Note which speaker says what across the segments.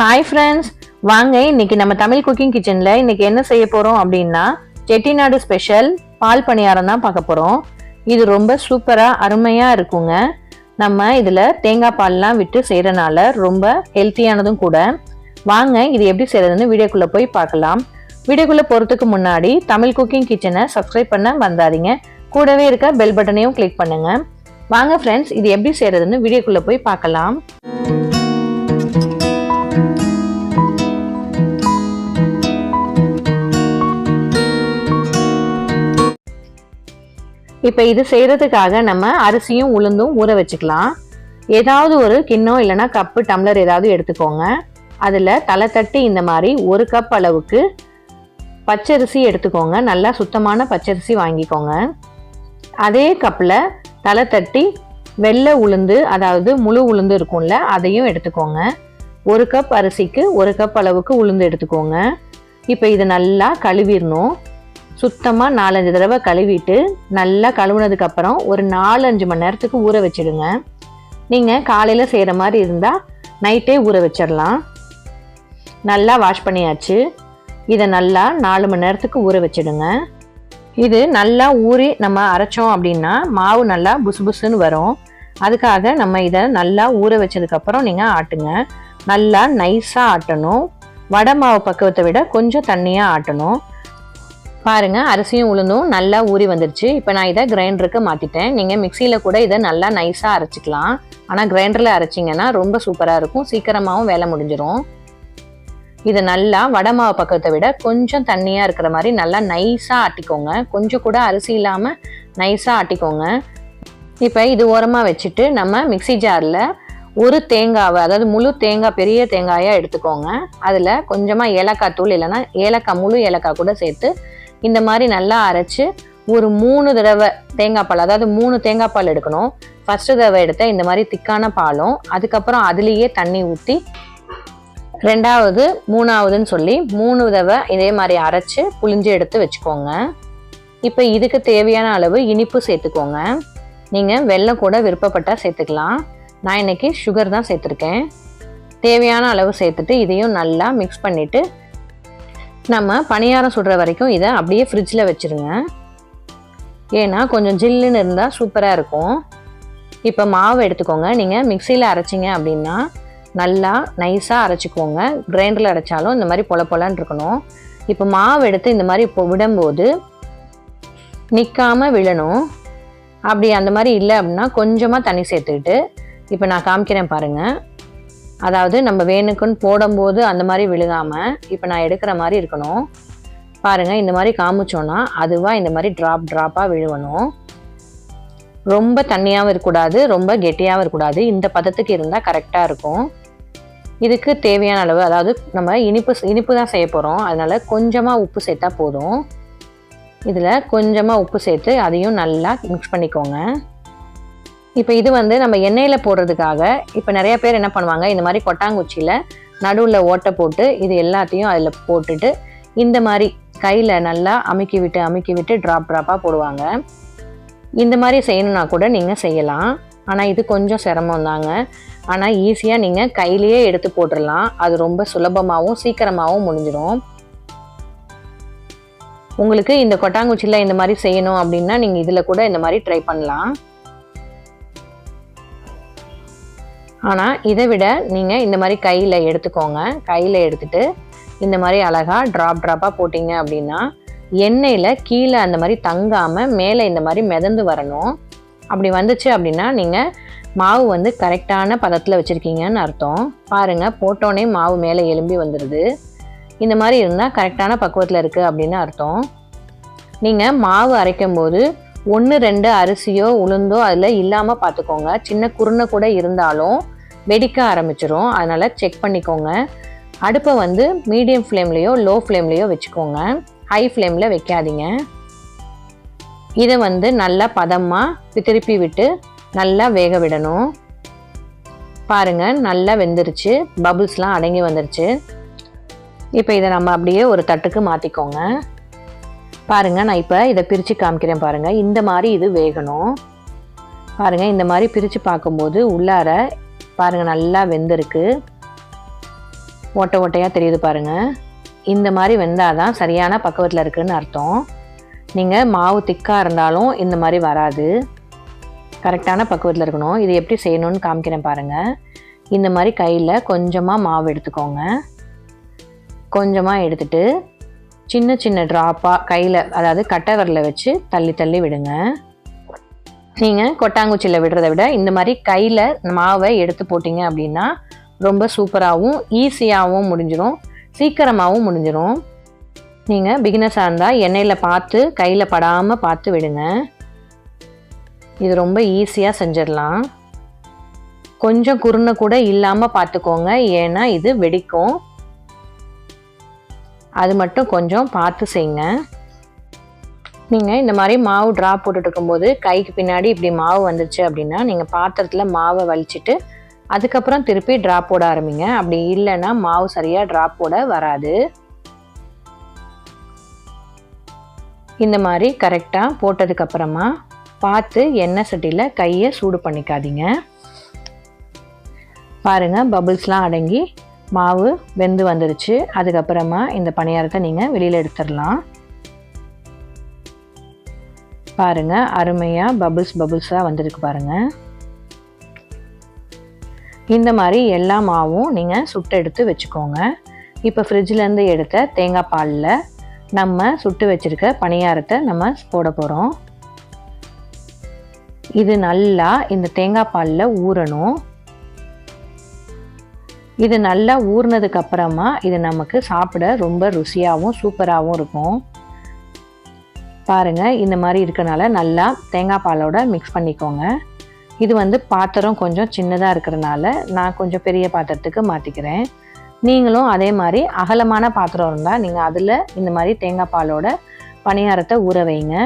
Speaker 1: Hi friends வாங்க இன்னைக்கு நம்ம தமிழ் குக்கிங் கிச்சனில் இன்னைக்கு என்ன செய்ய போகிறோம் அப்படின்னா செட்டிநாடு ஸ்பெஷல் பால் பணியாரம் தான் பார்க்க போகிறோம் இது ரொம்ப சூப்பராக அருமையாக இருக்குங்க. நம்ம இதில் தேங்காய் பால்லாம் விட்டு செய்கிறனால ரொம்ப ஹெல்த்தியானதும் கூட. வாங்க இது எப்படி செய்கிறதுன்னு வீடியோக்குள்ளே போய் பார்க்கலாம். வீடியோக்குள்ளே போகிறதுக்கு முன்னாடி தமிழ் குக்கிங் கிச்சனை சப்ஸ்கிரைப் பண்ண வந்தாதீங்க கூடவே இருக்க பெல் பட்டனையும் கிளிக் பண்ணுங்கள் வாங்க ஃப்ரெண்ட்ஸ் இது எப்படி செய்கிறதுன்னு வீடியோக்குள்ளே போய் பார்க்கலாம். இப்போ இது செய்கிறதுக்காக நம்ம அரிசியும் உளுந்தும் ஊற வச்சுக்கலாம். ஏதாவது ஒரு கிண்ணம் இல்லைன்னா கப்பு டம்ளர் ஏதாவது எடுத்துக்கோங்க. அதில் தலை தட்டி இந்த மாதிரி ஒரு கப் அளவுக்கு பச்சரிசி எடுத்துக்கோங்க. நல்லா சுத்தமான பச்சரிசி வாங்கிக்கோங்க. அதே கப்பில் தலை தட்டி வெள்ளை உளுந்து அதாவது முழு உளுந்து இருக்கும்ல அதையும் எடுத்துக்கோங்க. ஒரு கப் அரிசிக்கு ஒரு கப் அளவுக்கு உளுந்து எடுத்துக்கோங்க. இப்போ இது நல்லா கழுவிடணும். சுத்தமாக நாலஞ்சு தடவை கழுவிட்டு நல்லா கழுவுனதுக்கப்புறம் ஒரு நாலஞ்சு மணி நேரத்துக்கு ஊற வச்சிடுங்க. நீங்கள் காலையில் செய்கிற மாதிரி இருந்தால் நைட்டே ஊற வச்சிடலாம். நல்லா வாஷ் பண்ணியாச்சு. இதை நல்லா நாலு மணி நேரத்துக்கு ஊற வச்சிடுங்க. இது நல்லா ஊறி நம்ம அரைச்சோம் அப்படின்னா மாவு நல்லா புசு புசுன்னு வரும். அதுக்காக நம்ம இதை நல்லா ஊற வச்சதுக்கப்புறம் நீங்கள் ஆட்டுங்க. நல்லா நைஸாக ஆட்டணும். வடை மாவு பக்குவத்தை விட கொஞ்சம் தண்ணியாக ஆட்டணும். பாருங்கள் அரிசியும் உளுந்தும் நல்லா ஊறி வந்துருச்சு. இப்போ நான் இதை கிரைண்டருக்கு மாற்றிட்டேன் நீங்கள் மிக்சியில் கூட இதை நல்லா நைஸாக அரைச்சிக்கலாம். ஆனால் கிரைண்டரில் அரைச்சிங்கன்னா ரொம்ப சூப்பராக இருக்கும். சீக்கிரமாகவும் வேலை முடிஞ்சிடும் இதை நல்லா வடை மாவு பக்கத்தை விட கொஞ்சம் தண்ணியாக இருக்கிற மாதிரி நல்லா நைஸாக ஆட்டிக்கோங்க. கொஞ்சம் கூட அரிசி இல்லாமல் நைஸாக ஆட்டிக்கோங்க. இப்போ இது ஓரமாக வச்சுட்டு நம்ம மிக்சி ஜாரில் ஒரு தேங்காவை அதாவது முழு தேங்காய் பெரிய தேங்காயாக எடுத்துக்கோங்க. அதில் கொஞ்சமாக ஏலக்காய் தூள் இல்லைன்னா ஏலக்காய் முழு ஏலக்காய் கூட சேர்த்து இந்த மாதிரி நல்லா அரைச்சி ஒரு மூணு தடவை தேங்காய் பால் அதாவது மூணு தேங்காய் பால் எடுக்கணும். ஃபஸ்ட்டு தடவை எடுத்த இந்த மாதிரி திக்கான பாலும் அதுக்கப்புறம் அதுலேயே தண்ணி ஊற்றி ரெண்டாவது மூணாவதுன்னு சொல்லி மூணு தடவை இதே மாதிரி அரைச்சி புளிஞ்சு எடுத்து வச்சுக்கோங்க. இப்போ இதுக்கு தேவையான அளவு இனிப்பு சேர்த்துக்கோங்க. நீங்கள் வெல்லம் கூட விருப்பப்பட்டால் சேர்த்துக்கலாம். நான் இன்னைக்கு சுகர் தான் சேர்த்துருக்கேன். தேவையான அளவு சேர்த்துட்டு இதையும் நல்லா மிக்ஸ் பண்ணிவிட்டு நம்ம பணியாரம் சுடுற வரைக்கும் இதை அப்படியே ஃப்ரிட்ஜில் வச்சுருங்க. ஏன்னா கொஞ்சம் ஜில்லுன்னு இருந்தால் சூப்பராக இருக்கும். இப்போ மாவு எடுத்துக்கோங்க. நீங்கள் மிக்சியில் அரைச்சிங்க அப்படின்னா நல்லா நைஸாக அரைச்சிக்கோங்க. கிரைண்டரில் அரைச்சாலும் இந்த மாதிரி பொல பொலன்னு இருக்கணும். இப்போ மாவு எடுத்து இந்த மாதிரி இப்போ விடும்போது நிற்காமல் விழணும். அப்படி அந்த மாதிரி இல்லை அப்படின்னா கொஞ்சமாக தண்ணி சேர்த்துக்கிட்டு இப்போ நான் காமிக்கிறேன் பாருங்கள் அதாவது நம்ம வேணுக்குன்னு போடும்போது அந்த மாதிரி விழுகாமல் இப்போ நான் எடுக்கிற மாதிரி இருக்கணும். பாருங்கள் இந்த மாதிரி காமிச்சோன்னா அதுவாக இந்த மாதிரி ட்ராப் ட்ராப்பாக விழுவணும். ரொம்ப தண்ணியாகவும் இருக்கக்கூடாது ரொம்ப கெட்டியாகவும் இருக்கக்கூடாது. இந்த பதத்துக்கு இருந்தால் கரெக்டாக இருக்கும். இதுக்கு தேவையான அளவு அதாவது நம்ம இனிப்பு இனிப்பு தான் செய்ய போகிறோம் அதனால் கொஞ்சமாக உப்பு சேர்த்தா போதும். இதில் கொஞ்சமாக உப்பு சேர்த்து அதையும் நல்லா மிக்ஸ் பண்ணிக்கோங்க. இப்போ இது வந்து நம்ம எண்ணெயில் போடுறதுக்காக இப்போ நிறைய பேர் என்ன பண்ணுவாங்க? இந்த மாதிரி கொட்டாங்குச்சியில் நடுவில் ஓட்டை போட்டு இது எல்லாத்தையும் அதில் போட்டுட்டு இந்த மாதிரி கையில் நல்லா அமுக்கி விட்டு அமுக்கி விட்டு ட்ராப் ட்ராப்பாக போடுவாங்க. இந்த மாதிரி செய்யணுன்னா கூட நீங்கள் செய்யலாம். ஆனால் இது கொஞ்சம் சிரமம் தாங்க. ஆனால் ஈஸியாக நீங்கள் கையிலேயே எடுத்து போட்டுடலாம் அது ரொம்ப சுலபமாகவும் சீக்கிரமாகவும் முடிஞ்சிடும். உங்களுக்கு இந்த கொட்டாங்குச்சியில் இந்த மாதிரி செய்யணும் அப்படின்னா நீங்கள் இதில் கூட இந்த மாதிரி ட்ரை பண்ணலாம். ஆனால் இதை விட நீங்கள் இந்த மாதிரி கையில் எடுத்துக்கோங்க. கையில் எடுத்துட்டு இந்த மாதிரி அழகாக ட்ராப் ட்ராப்பாக போட்டிங்க அப்படின்னா எண்ணெயில் கீழே அந்த மாதிரி தங்காமல் மேலே இந்த மாதிரி மிதந்து வரணும். அப்படி வந்துச்சு அப்படின்னா நீங்கள் மாவு வந்து கரெக்டான பதத்தில் வச்சுருக்கீங்கன்னு அர்த்தம். பாருங்கள் போட்டோன்னே மாவு மேலே எலும்பி வந்துடுது இந்த மாதிரி இருந்தால் கரெக்டான பக்குவத்தில் இருக்குது அப்படின்னு அர்த்தம். நீங்கள் மாவு அரைக்கும் போது ஒன்று ரெண்டு அரிசியோ உளுந்தோ அதில் இல்லாமல் பார்த்துக்கோங்க சின்ன குருணை கூட இருந்தாலும் வெடிக்க ஆரம்பிச்சிரும். அதனால் செக் பண்ணிக்கோங்க. அடுப்பை வந்து மீடியம் ஃப்ளேம்லேயோ லோ ஃப்ளேம்லேயோ வச்சுக்கோங்க. ஹை ஃப்ளேமில் வைக்காதீங்க. இதை வந்து நல்லா பதமாக திருப்பி விட்டு நல்லா வேக விடணும். பாருங்கள் நல்லா வெந்துருச்சு. பபுள்ஸ்லாம் அடங்கி வந்துருச்சு. இப்போ இதை நம்ம அப்படியே ஒரு தட்டுக்கு மாற்றிக்கோங்க பாருங்கள் நான் இப்போ இதை பிரித்து காமிக்கிறேன் பாருங்கள் இந்த மாதிரி இது வேகணும். பாருங்கள் இந்த மாதிரி பிரித்து பார்க்கும்போது உள்ளார பாருங்கள் நல்லா வெந்திருக்கு. ஓட்டை ஓட்டையாக தெரியுது பாருங்கள் இந்த மாதிரி வெந்தால் தான் சரியான பக்குவத்தில் இருக்குதுன்னு அர்த்தம். நீங்கள் மாவு திக்காக இருந்தாலும் இந்த மாதிரி வராது. கரெக்டான பக்குவத்தில் இருக்கணும். இது எப்படி செய்யணும்னு காமிக்கிறேன் பாருங்கள் இந்த மாதிரி கையில் கொஞ்சமாக மாவு எடுத்துக்கோங்க. கொஞ்சமாக எடுத்துகிட்டு சின்ன சின்ன ட்ராப்பாக கையில் அதாவது கட்டவரில் வச்சு தள்ளி தள்ளி விடுங்க. நீங்கள் கொட்டாங்குச்சியில் விடுறத விட இந்த மாதிரி கையில் மாவை எடுத்து போட்டிங்க அப்படின்னா ரொம்ப சூப்பராகவும் ஈஸியாகவும் முடிஞ்சிடும் சீக்கிரமாகவும் முடிஞ்சிடும் நீங்கள் பிகினஸாக இருந்தால் எண்ணெயில் பார்த்து கையில் படாமல் பார்த்து விடுங்க. இது ரொம்ப ஈஸியாக செஞ்சிடலாம். கொஞ்சம் குருணை கூட இல்லாமல் பார்த்துக்கோங்க ஏன்னா இது வெடிக்கும். அது மட்டும் கொஞ்சம் பார்த்து செய்யுங்க. நீங்கள் இந்த மாதிரி மாவு ட்ராப் போட்டுட்ருக்கும்போது கைக்கு பின்னாடி இப்படி மாவு வந்துச்சு அப்படின்னா நீங்கள் பாத்திரத்தில் மாவை வலிச்சிட்டு அதுக்கப்புறம் திருப்பி ட்ராப் போட ஆரம்பிங்க. அப்படி இல்லைன்னா மாவு சரியாக ட்ரா போட வராது. இந்த மாதிரி கரெக்டாக போட்டதுக்கப்புறமா பார்த்து எண்ணெய் சட்டியில் கையை சூடு பண்ணிக்காதீங்க. பாருங்கள் பபுள்ஸ்லாம் அடங்கி மாவு வெந்து வந்துருச்சு. அதுக்கப்புறமா இந்த பணியாரத்தை நீங்கள் வெளியில் எடுத்துடலாம். பாருங்க அருமையாக பபுள்ஸ் பபுள்ஸாக வந்திருக்கு பாருங்கள் இந்த மாதிரி எல்லா மாவும் நீங்கள் சுட்டு எடுத்து வச்சுக்கோங்க. இப்போ ஃப்ரிட்ஜிலேருந்து எடுத்த தேங்காய் பாலில் நம்ம சுட்டு வச்சுருக்க பணியாரத்தை நம்ம போட போகிறோம் இது நல்லா இந்த தேங்காய் பாலில் ஊறணும். இது நல்லா ஊறினதுக்கு அப்புறமா இது நமக்கு சாப்பிட ரொம்ப ருசியாகவும் சூப்பராகவும் இருக்கும். பாருங்கள் இந்த மாதிரி இருக்கனால நல்லா தேங்காய் பாலோட மிக்ஸ் பண்ணிக்கோங்க. இது வந்து பாத்திரம் கொஞ்சம் சின்னதாக இருக்கிறனால நான் கொஞ்சம் பெரிய பாத்திரத்துக்கு மாற்றிக்கிறேன் நீங்களும் அதே மாதிரி அகலமான பாத்திரம் இருந்தால் நீங்கள் அதில் இந்த மாதிரி தேங்காய் பாலோட பணியாரத்தை ஊற வைங்க.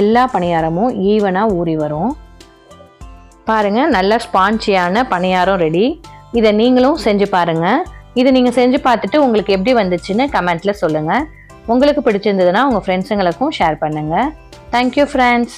Speaker 1: எல்லா பணியாரமும் ஈவனாக ஊறி வரும். பாருங்கள் நல்ல ஸ்பான்ச்சியான பணியாரம் ரெடி இதை நீங்களும் செஞ்சு பாருங்கள் இதை நீங்கள் செஞ்சு பார்த்துட்டு உங்களுக்கு எப்படி வந்துச்சுன்னு கமெண்ட்டில் சொல்லுங்கள் உங்களுக்கு பிடிச்சிருந்ததுன்னா உங்கள் ஃப்ரெண்ட்ஸுங்களுக்கும் ஷேர் பண்ணுங்கள் தேங்க்யூ ஃப்ரெண்ட்ஸ்